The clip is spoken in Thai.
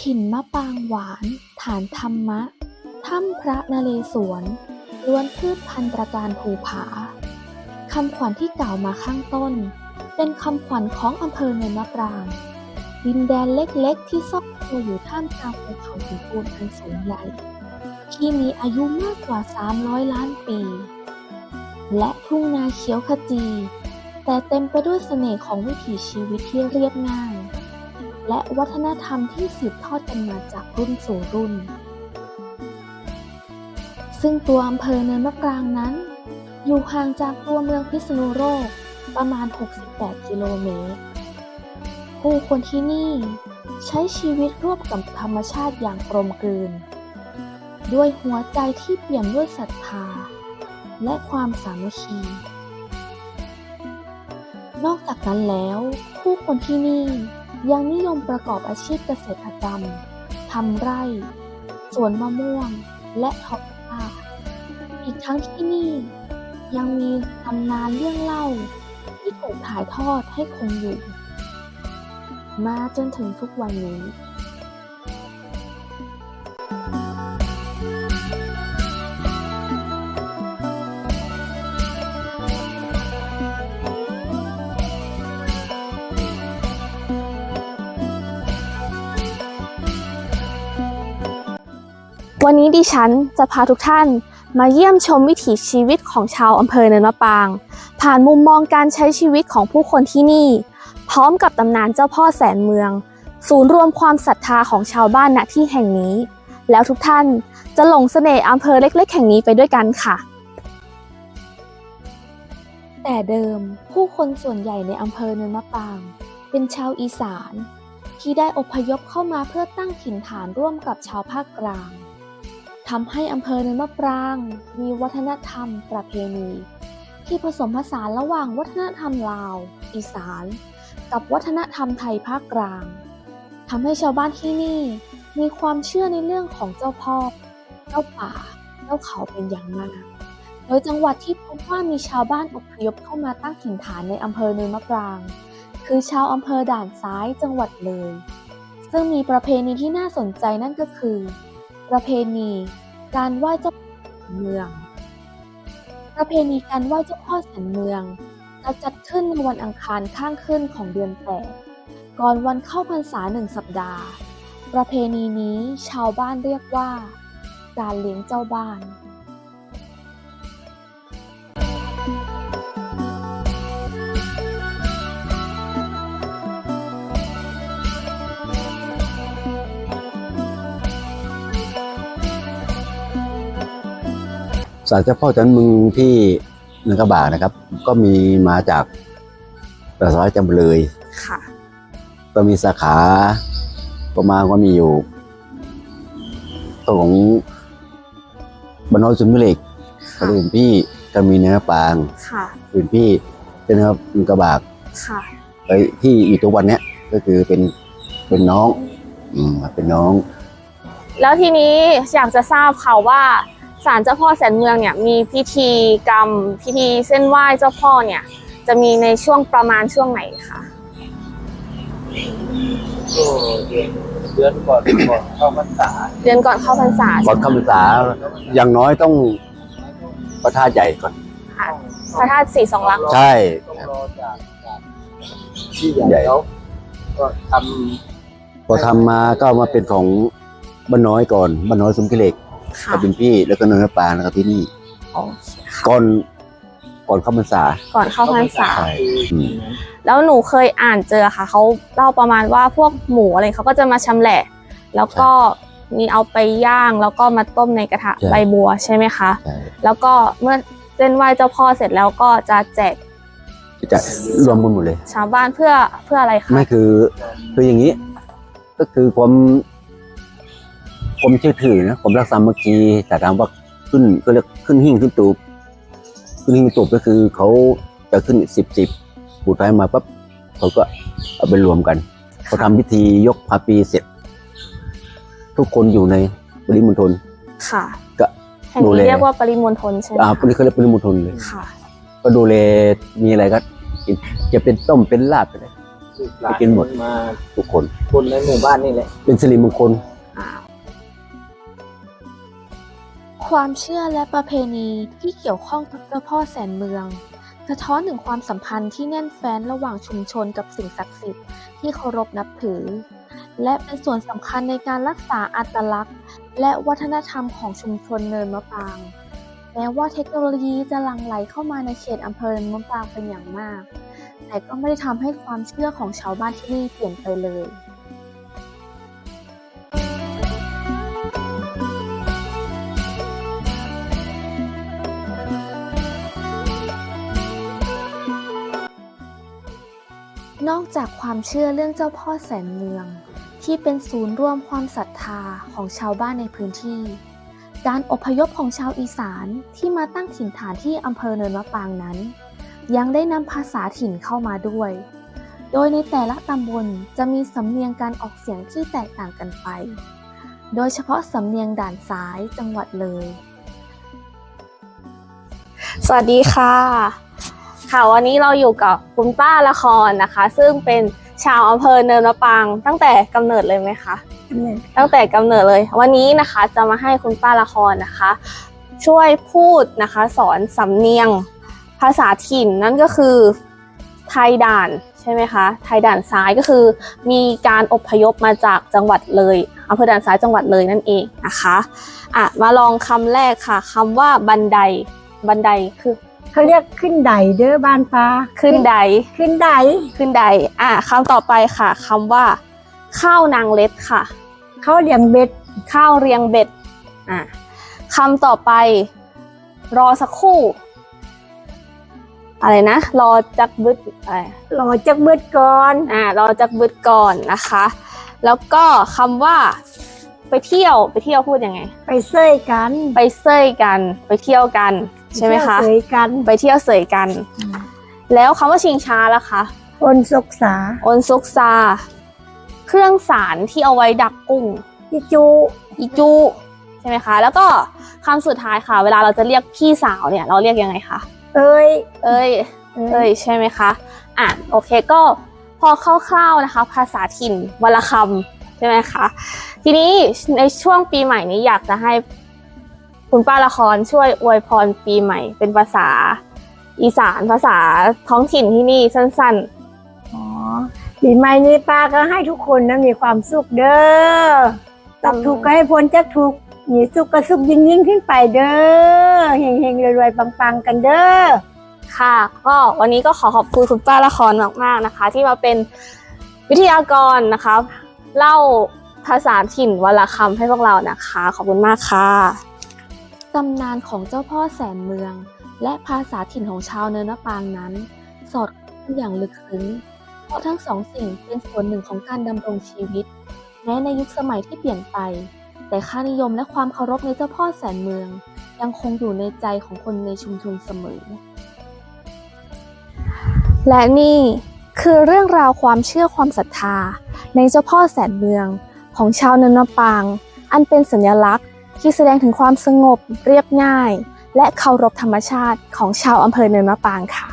ถิ่นมะปางหวาน ฐานธรรมะ ถ้ำพระนเรศวรล้วนพืชพันธุ์ตระการภูผา คำขวัญที่กล่าวมาข้างต้น เป็นคำขวัญของอำเภอเนินมะปราง ดินแดนเล็กๆ ที่ซ่อนตัวอยู่ท่ามกลางภูเขาหินปูนอันสูงใหญ่ ที่มีอายุมากกว่า 300 ล้านปี และทุ่งนาเขียวขจี แต่เต็มไปด้วยเสน่ห์ของวิถีชีวิตที่เรียบง่าย และวัฒนธรรมที่สืบทอดกันมาจากรุ่นสู่รุ่น ซึ่งตัวอำเภอเนินมะปรางนั้น อยู่ห่างจากตัวเมืองพิษณุโลกประมาณ 68 กิโลเมตร ผู้คนที่นี่ใช้ชีวิตร่วมกับธรรมชาติอย่างกลมกลืน ด้วยหัวใจที่เปี่ยมด้วยศรัทธา และความสามัคคี นอกจากนั้นแล้ว ผู้คนที่นี่ ยังนิยมประกอบอาชีพเกษตรกรรม ทำไร่ สวนมะม่วง และทอผ้าอีกทั้งที่นี่ยังมีตำนานเรื่องเล่า ที่ถูกถ่ายทอดให้คงอยู่ มาจนถึงทุกวันนี้ วันนี้ดิฉันจะพาทุกท่านมาเยี่ยมชมวิถีชีวิตของชาวอำเภอเนินมะปราง ผ่านมุมมองการใช้ชีวิตของผู้คนที่นี่ พร้อมกับตำนานเจ้าพ่อแสนเมือง ศูนย์รวมความศรัทธาของชาวบ้านณที่แห่งนี้ แล้วทุกท่านจะหลงเสน่ห์อำเภอเล็ก ๆ แห่งนี้ไปด้วยกันค่ะ แต่เดิมผู้คนส่วนใหญ่ในอำเภอเนินมะปราง เป็นชาวอีสาน ที่ได้อพยพเข้ามาเพื่อตั้งถิ่นฐานร่วมกับชาวภาคกลาง ทำให้อำเภอเนินมะปราง มีวัฒนธรรมประเพณี ที่ผสมผสานระหว่างวัฒนธรรมลาว อีสาน กับวัฒนธรรมไทยภาคกลางทำให้ชาวบ้านที่นี่มีความเชื่อในเรื่องของเจ้าพ่อ เจ้าป่า เจ้าเขาเป็นอย่างมาก โดยจังหวัดที่พบว่ามีชาวบ้านอพยพเข้ามาตั้งถิ่นฐานในอำเภอเนินมะปราง คือชาวอำเภอด่านซ้ายจังหวัดเลย ซึ่งมีประเพณีที่น่าสนใจนั่นก็คือ ประเพณีการไหว้เจ้าพ่นเมือง ประเพณีการไหว้เจ้าพ่อแสนเมืองจะจัดขึ้นในวันอังคารข้างขึ้นของเดือนแปดก่อนวันเข้าพรรษาหนึ่งสัปดาห์ ประเพณีนี้ชาวบ้านเรียกว่า การเลี้ยงเจ้าบ้าน ศาลเจ้าพ่อจันมึงที่เนือกระบากนะครับ ก็มีมาจากประสาทจำเลยค่ะ ก็มีสาขาประมาณว่ามีอยู่ตัวของบรรนอยสุนมิเหล็กก็เป็นพี่ก็มีเนื้อปางค่ะเป็นพี่เป็นนะครับเนือกระบากค่ะไอ้ที่อยู่ตัววันเนี้ยก็คือเป็นเป็นน้อง อืมเป็นน้อง แล้วทีนี้อยากจะทราบค่ะว่า ศาลเจ้าพ่อแสนเมืองเนี่ยมีพิธีกรรม พิธีเส้นไหว้เจ้าพ่อเนี่ยจะมีในช่วงประมาณช่วงไหนคะก็เดือนเดือนก่อนก่อนเข้าพรรษาเดือนก่อนเข้าพรรษาก่อนเข้าพรรษาอย่างน้อยต้องประทาใหญ่ก่อนค่ะพระธาตุสีสองลักษณ์ใช่ต้องรอจากจากที่ใหญ่เขาก็ทพอทำมาก็มาเป็นของบ้านน้อยก่อนบ้านน้อยสมกิเลก ค่ะก็เป็นพี่แล้วก็เนินปางแล้วก็ที่นี่โอเคค่ะก่อนก่อนเข้าพรรษาก่อนำเข้าพรรษา ใช่อืมแล้วหนูเคยอ่านเจอค่ะเขาเล่าประมาณว่าพวกหมูอะไรเขาก็จะมาชำแหละ แล้วก็มีเอาไปย่างแล้วก็มาต้มในกระทะใบบัวใช่ไหมคะ ใช่แล้วก็เมื่อเส้นไหว้เจ้าพ่อเสร็จแล้วก็จะแจกจะรวมกันหมดเลย ชาวบ้านเพื่อเพื่ออะไรคะ ไม่คือคืออย่างนี้ ก็คือความ ความเชื่อถือนะความรักสามัคคีแต่ถามว่าขึ้นก็เรียกขึ้นหิ้งขึ้นตูบขึ้นหิ้งตูบก็คือเขาจะขึ้นสิบสิบปูท้ายมาปั๊บเขาก็เอาไปรวมกันเขาทำพิธียกพาปีเสร็จ ทุกคนอยู่ในปริมณฑลค่ะก็แห่งดูนี้แลเรียกว่าปริมณฑลใช่ไหมอ่าคะปริเขาเรียกปริมณฑลเลย ค่ะ ก็ดูแลมีอะไรก็กินจะเป็นต้มเป็นลาบอะไรลูกหลานกินหมด มาทุกคน คนในหมู่บ้านนี่แหละ เป็นสิริมงคล ความเชื่อและประเพณีที่เกี่ยวข้องกับเจ้าพ่อแสนเมือง สะท้อนถึงความสัมพันธ์ที่แน่นแฟ้นระหว่างชุมชนกับสิ่งศักดิ์สิทธิ์ที่เคารพนับถือ และเป็นส่วนสำคัญในการรักษาอัตลักษณ์ และวัฒนธรรมของชุมชนเนินมะปราง แม้ว่าเทคโนโลยีจะหลั่งไหลเข้ามาในเขตอำเภอเนินมะปรางเป็นอย่างมาก แต่ก็ไม่ได้ทำให้ความเชื่อของชาวบ้านที่นี่เปลี่ยนไปเลย นอกจากความเชื่อเรื่องเจ้าพ่อแสนเมือง ที่เป็นศูนย์รวมความศรัทธาของชาวบ้านในพื้นที่ การอพยพของชาวอีสานที่มาตั้งถิ่นฐานที่อำเภอเนินมะปรางนั้น ยังได้นำภาษาถิ่นเข้ามาด้วย โดยในแต่ละตำบลจะมีสำเนียงการออกเสียงที่แตกต่างกันไป โดยเฉพาะสำเนียงด่านซ้ายจังหวัดเลย สวัสดีค่ะ ค่ะวันนี้เราอยู่กับคุณป้าละครนะคะ ซึ่งเป็นชาวอำเภอเนินมะปรางตั้งแต่กำเนิดเลยไหมคะตั้งแต่กำเนิดเลย วันนี้นะคะจะมาให้คุณป้าละครนะคะ ช่วยพูดนะคะสอนสำเนียงภาษาถิ่นนั่นก็คือไทยด่านใช่ไหมคะไทยด่านซ้ายก็คือ มีการอพยพมาจากจังหวัดเลยอำเภอด่านซ้ายจังหวัดเลยนั่นเองนะคะอะมาลองคำแรกค่ะคำว่าบันไดบันไดคือ เขาเรียกขึ้นไดเด้อบ้านฟ้าขึ้นไดขึ้นไดขึ้นไดอะคำต่อไปค่ะคำว่า ข้าวนางเล็ดค่ะ เขาเลี้ยงเบ็ดข้าวเรียงเบ็ด อะคำต่อไป รอสักครู่ อะไรนะ รอจักบึดอะไรรอจักเบ็ดก่อนอ่ารอจักบึดก่อนนะคะ แล้วก็คำว่า ไปเที่ยวไปเที่ยวพูดยังไง ไปเซยกัน ไปเซยกัน ไปเที่ยวกัน ใช่ไหมคะเที่ยวเสยกันไปเที่ยวเสยกัน แล้วคำว่าชิงช้าล่ะคะอนศกษาโอนซุกซาเครื่องสารที่เอาไว้ดักกุ้งอิจูอีจูใช่ไหมคะ แล้วก็คำสุดท้ายค่ะ เวลาเราจะเรียกพี่สาวเนี่ย เราเรียกยังไงคะเอ้ย เอ้ย เอ้ยใช่ไหมคะอะโอเคก็พอคร่าวๆนะคะ ภาษาถิ่นวลคำใช่ไหมคะ ทีนี้ในช่วงปีใหม่นี้อยากจะให้ คุณป้าละครช่วยอวยพรปีใหม่ เป็นภาษา อีสานภาษาท้องถิ่นที่นี่สั้นอ๋อปีใหม่นี้ป้าก็ให้ทุกคนนะมีความสุขเด้อตักทุกข์ก็ให้พ้นจากทุกข์มีสุขก็สุขยิ่งยิ่งขึ้นไปเด้อเฮงเฮงๆรวยๆปังๆ กันเด้อๆค่ะ ก็วันนี้ก็ขอขอบคุณคุณป้าละครมากๆนะคะ ที่มาเป็นวิทยากรนะคะเล่าภาษาถิ่นวลคำให้พวกเรานะคะ ขอบคุณมากค่ะ ตำนานของเจ้าพ่อแสนเมือง และภาษาถิ่นของชาวเนินมะปางนั้น สอดคล้องอย่างลึกซึ้ง เพราะทั้งสองสิ่งเป็นส่วนหนึ่งของการดำรงชีวิต แม้ในยุคสมัยที่เปลี่ยนไป แต่ค่านิยมและความเคารพในเจ้าพ่อแสนเมือง ยังคงอยู่ในใจของคนในชุมชนเสมอ และนี่คือเรื่องราวความเชื่อความศรัทธา ในเจ้าพ่อแสนเมืองของชาวเนินมะปาง อันเป็นสัญลักษณ์ ที่แสดงถึงความสงบเรียบง่าย และเคารพธรรมชาติของชาวอำเภอเนินมะปางค่ะ